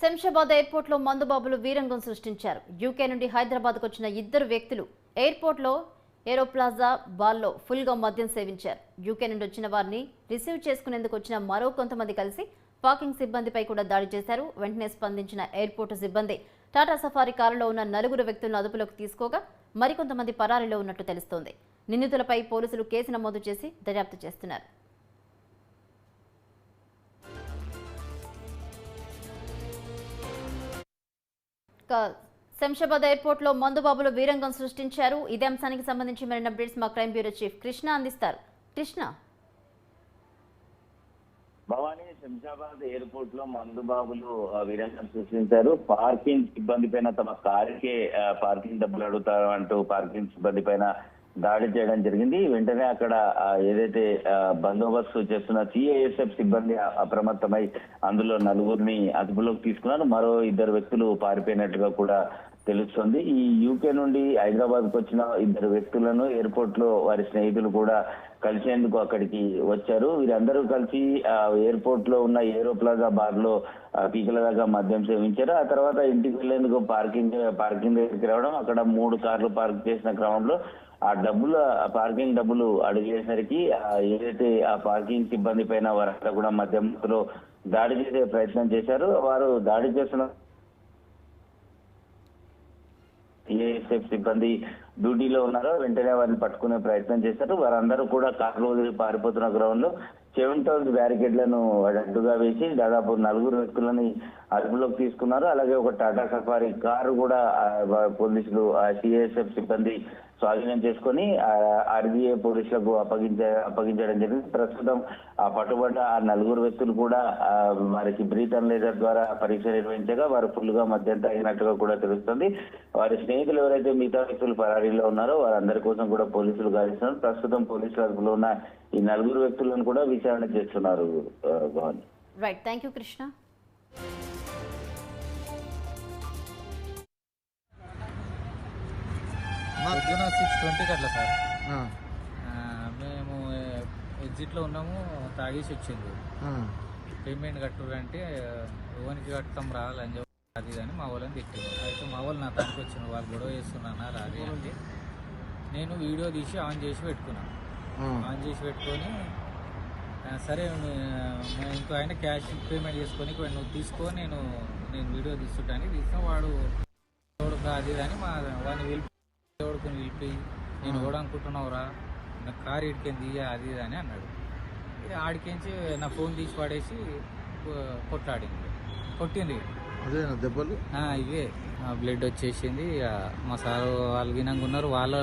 శంషాబాద్ ఎయిర్పోర్ట్లో మందుబాబులు వీరంగం సృష్టించారు. యూకే నుండి హైదరాబాద్కు వచ్చిన ఇద్దరు వ్యక్తులు ఎయిర్పోర్ట్లో ఏరోప్లాజా బాల్లో ఫుల్గా మద్యం సేవించారు. యూకే నుండి వచ్చిన వారిని రిసీవ్ చేసుకునేందుకు వచ్చిన మరో కొంతమంది కలిసి పార్కింగ్ సిబ్బందిపై కూడా దాడి చేశారు. వెంటనే స్పందించిన ఎయిర్పోర్టు సిబ్బంది టాటా సఫారీ కారులో ఉన్న నలుగురు వ్యక్తులను అదుపులోకి తీసుకోగా మరికొంతమంది పరారీలో ఉన్నట్టు తెలుస్తోంది. నిందితులపై పోలీసులు కేసు నమోదు చేసి దర్యాప్తు చేస్తున్నారు. శంషాబాద్ ఎయిర్పోర్ట్లో మందుబాబులు వీరంగం సృష్టించారు. ఇదే అంశానికి సంబంధించి మరిన్ని అప్డేట్స్ మా క్రైమ్ బ్యూరో చీఫ్ కృష్ణ అందిస్తారు. కృష్ణ. భవానీ శంషాబాద్ ఎయిర్పోర్ట్లో మందుబాబులు వీరంగం సృష్టించారు. పార్కింగ్ సిబ్బంది పైన తమ కారుకే పార్కింగ్ డబ్బులు అడుగుతారు అంటూ పార్కింగ్ సిబ్బంది పైన దాడి చేయడం జరిగింది. వెంటనే అక్కడ ఏదైతే ఆ, బందోబస్తు చేస్తున్న సిఐఎస్ఎఫ్ సిబ్బంది అప్రమత్తమై అందులో నలుగురిని అదుపులోకి తీసుకున్నారు. మరో ఇద్దరు వ్యక్తులు పారిపోయినట్టుగా కూడా తెలుస్తుంది. ఈ యూకే నుండి హైదరాబాద్కు వచ్చిన ఇద్దరు వ్యక్తులను ఎయిర్పోర్ట్లో వారి స్నేహితులు కూడా కలిసేందుకు అక్కడికి వచ్చారు. వీరందరూ కలిసి ఎయిర్పోర్ట్లో ఉన్న ఏరో ప్లాజా బార్లో పీకల దాకా మద్యం సేవించారు. ఆ తర్వాత ఇంటికి వెళ్ళేందుకు పార్కింగ్ పార్కింగ్ దగ్గరికి రావడం అక్కడ మూడు కార్లు పార్క్ చేసిన క్రమంలో ఆ డబ్బులు పార్కింగ్ డబ్బులు అడిగేసరికి ఏదైతే ఆ పార్కింగ్ సిబ్బంది పైన వారంతా కూడా మద్యంలో దాడి చేసే ప్రయత్నం చేశారు. వారు దాడి చేస్తున్న సిఐఎస్ఎఫ్ సిబ్బంది డ్యూటీలో ఉన్నారో వెంటనే వారిని పట్టుకునే ప్రయత్నం చేశారు. వారందరూ కూడా కార్లు వదిలి పారిపోతున్న గ్రౌండ్లో సెవెన్ థౌసండ్ బ్యారికేడ్లను అడ్డుగా వేసి దాదాపు నలుగురు వ్యక్తులని అదుపులోకి తీసుకున్నారు. అలాగే ఒక టాటా సఫారీ కారు కూడా పోలీసులు సిఎస్ఎఫ్ సిబ్బంది స్వాధీనం చేసుకొని ఆర్బీఐ పోలీసులకు అప్పగించ అప్పగించడం జరిగింది. ప్రస్తుతం ఆ పట్టుబడ్డ ఆ నలుగురు వ్యక్తులు కూడా వారికి బ్రీత్ లేజర్ ద్వారా పరీక్ష నిర్వహించగా వారు ఫుల్గా మద్యం తాగినట్టుగా కూడా తెలుస్తుంది. వారి స్నేహితులు ఎవరైతే మిగతా వ్యక్తులు పరారీలో ఉన్నారో వారందరి కోసం కూడా పోలీసులు గాలిస్తున్నారు. ప్రస్తుతం పోలీసుల అదుపులో ఉన్న ఈ నలుగురు వ్యక్తులను కూడా విచారణ చేస్తున్నారు Bhavan. Right thank you Krishna పొద్దున సిక్స్ ట్వంటీకి అట్లా సార్. మేము ఎగ్జిట్లో ఉన్నాము తాగేసి వచ్చింది పేమెంట్ కట్టురు అంటే ఓనికి కట్టుతాం రాలని చెప్పి అది కానీ మా వాళ్ళని తిట్టారు అయితే మా వాళ్ళు నా తానికి వచ్చిన వాళ్ళు గొడవ చేస్తున్నానా రాది అంటే నేను వీడియో తీసి ఆన్ చేసి పెట్టుకున్నాను ఆన్ చేసి పెట్టుకొని సరే ఇంకో ఆయన క్యాష్ పేమెంట్ చేసుకొని "ఇక్కడ నువ్వు తీసుకో నేను నేను వీడియో తీసుకుంటాను తీసుకుని వాడు ఎవడు అది అని మా వాడిని ఎవడుకొని వెళ్ళిపోయి నేను కూడా అనుకుంటున్నావురా నా కారు ఇడికింది అది ఇది అని అన్నాడు. ఆడికించి నా ఫోన్ తీసి పడేసి కొట్టాడింది. కొట్టింది. అదేనా దెబ్బలు. ఇవే. బ్లడ్ వచ్చేసింది. మా సార్ వాళ్ళు గినంగా ఉన్నారు వాళ్ళ